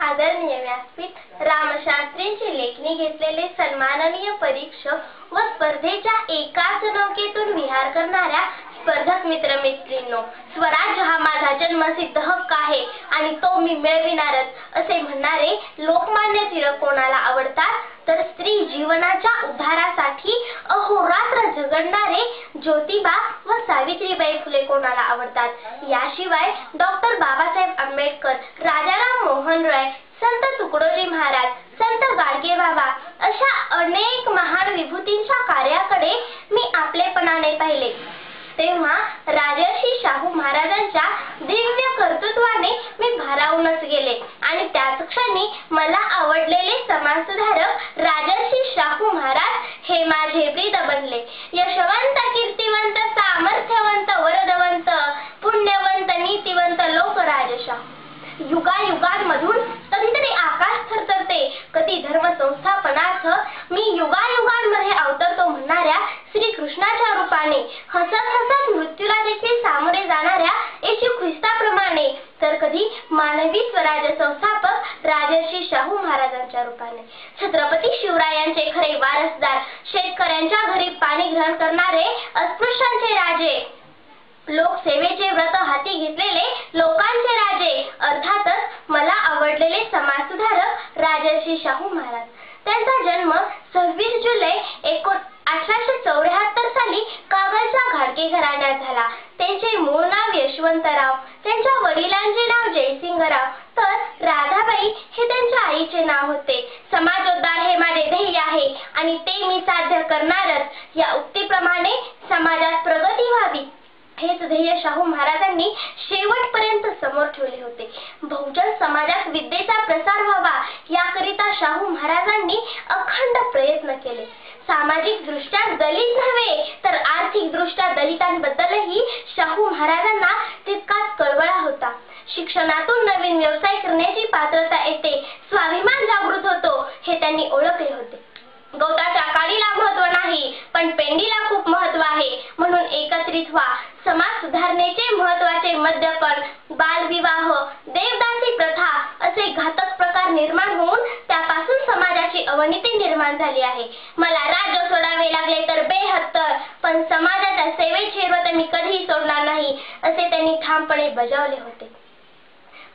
आदरणीय व्यासपीठ रामशास्त्रींची लेखणी घेतलेले सन्माननीय परीक्षक व स्पर्धेच्या एकाच नौकेतून विहार करणाऱ्या स्पर्धक मित्र मैत्रिणींनो स्वराज हा माझा जन्मसिद्ध हक्क आहे आणि तो मी मिळविणारच असे म्हणणारे लोकमान्य टिळक कोणाला आवडतात? तर स्त्री जीवनाच्या उद्धारासाठी अहोरात्र झगडणारे ज्योतिबा व सावित्रीबाई फुले कोणाला आवडतात? याशिवाय डॉक्टर बाबासाहेब आंबेडकर राजाराम मोहन रॉय संत तुकडोजी महाराज संत गाडगे बाबा अशा अनेक महान विभूतींच्या कार्याकडे मी आपलेपणाने पाहिले. तेव्हा राजर्षी शाहू महाराजांच्या दिव्य कर्तृत्वाने मी भारावूनच गेले आणि त्याच क्षणी मला आवडलेले समाजसुधारक राजर्षी शाहू महाराज हे माझे प्रिय बनले. यशवंत कीर्ती संस्थापनार्थ मी युगायुगांमध्ये अवतरतो म्हणणाऱ्या श्री कृष्णाच्या रूपाने. हसत हसत मृत्यूला देखील सामोरे जाणाऱ्या येशू ख्रिस्ताप्रमाणे तर कधी मानवी स्वराज्य संस्थापक राजर्षी शाहू महाराजांच्या रूपाने. छत्रपती शिवरायांचे खरे वारसदार शेतकऱ्यांच्या घरी पाणी ग्रहण करणारे अस्पृश्यांचे राजे. लोकसेवेचे व्रत हाती घेतलेले लोकांचे राजे. अर्थातच मला आवडलेले समाजसुधारक राजर्षी शाहू महाराज. त्यांचा जन्म सव्वीस जुलै एको अठराशे चौऱ्याहत्तर साली कागलच्या घाडगे घराण्यात झाला. त्यांचे मूळ नाव यशवंतराव त्यांच्या वडिलांचे नाव जयसिंगराव तर राधाबाई हे त्यांच्या आईचे नाव होते. समाजोद्धार हे माझे ध्येय आहे आणि ते मी साध्य करणारच. या उक्तीप्रमाणे समाजात प्रगती व्हावी हेच ध्येय शाहू महाराजांनी शेवटपर्यंत समोर ठेवले होते. बहुजन समाजात विद्येचा प्रसार व्हावा याकरिता शाहू महाराजांनी अखंड प्रयत्न केले. सामाजिक दृष्ट्या दलित नव्हे तर आर्थिक दृष्ट्या दलितांबद्दलही शाहू महाराजांना तितकाच कळवळा होता. शिक्षणातून नवीन व्यवसाय करण्याची पात्रता येते स्वाभिमान जागृत होतो हे त्यांनी ओळखले होते गवताच्या काडीला महत्त्व नाही पण पेंडीला खूप महत्त्व आहे म्हणून एकत्रित व्हा समाज सुधारणेचे महत्त्वाचे मद्यपण बालविवाह देवदासी प्रथा असे घातक प्रकार निर्माण होऊन त्यापासून समाजाची अवनीती निर्माण झाली आहे. मला राज्य सोडावे लागले तर बेहत्तर पण समाजाच्या सेवेचे व्रत मी कधीही सोडणार नाही असे त्यांनी ठामपणे बजावले होते.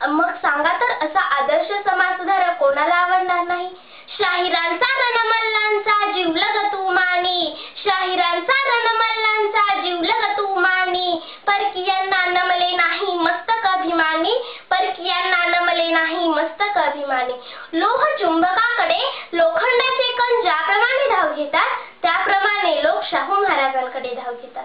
मग सांगा तर असा आदर्श समाज सुधारक कोणाला आवडणार नाही? शाहिरांचा रणमल्लांचा जीवलग तू मानी. शाहिर रणमल्लांचा जीवलग तू मानी परकीयांना नमले नाही मस्तक अभिमानी परकीयांना नमले नाही मस्तक लोह चुंबकाकडे लोखंडाचे कण ज्याप्रमाणे धाव घेतात त्याप्रमाणे लोक शाहू महाराजांकडे धाव घेतात.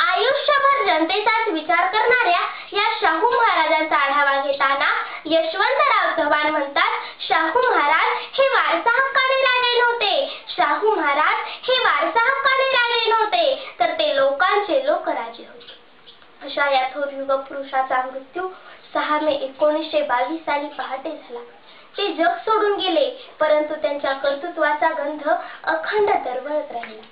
आयुष्यभर जनतेचाच विचार करणाऱ्या या शाहू महाराजांचा आढावा घेताना यशवंतराव चव्हाण म्हणतात शाहू महाराज हे वारसा हक्काने राजे नव्हते. शाहू महाराज हे वारसा हक्काने राजे नव्हते. तर ते लोकांचे लोक राजे होते. अशा या थोर युग पुरुषाचा मृत्यू सहा मे एकोणीसशे बावीस साली पहाटे झाला. ते जग सोडून गेले परंतु त्यांच्या कर्तृत्वाचा गंध अखंड दरवळत राहिला.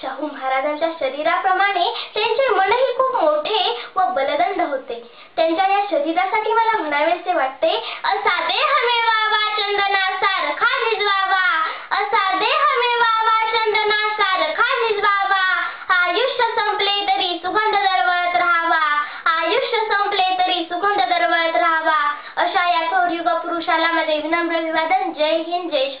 शाहू महाराजांच्या शरीराप्रमाणे त्यांचे मनही खूप मोठे व बलदंड होते. त्यांच्या या शरीरासाठी मला म्हणावेसे वाटते असा हवे ان شاء الله ما جايبينهم ربي بعدين جايين جيش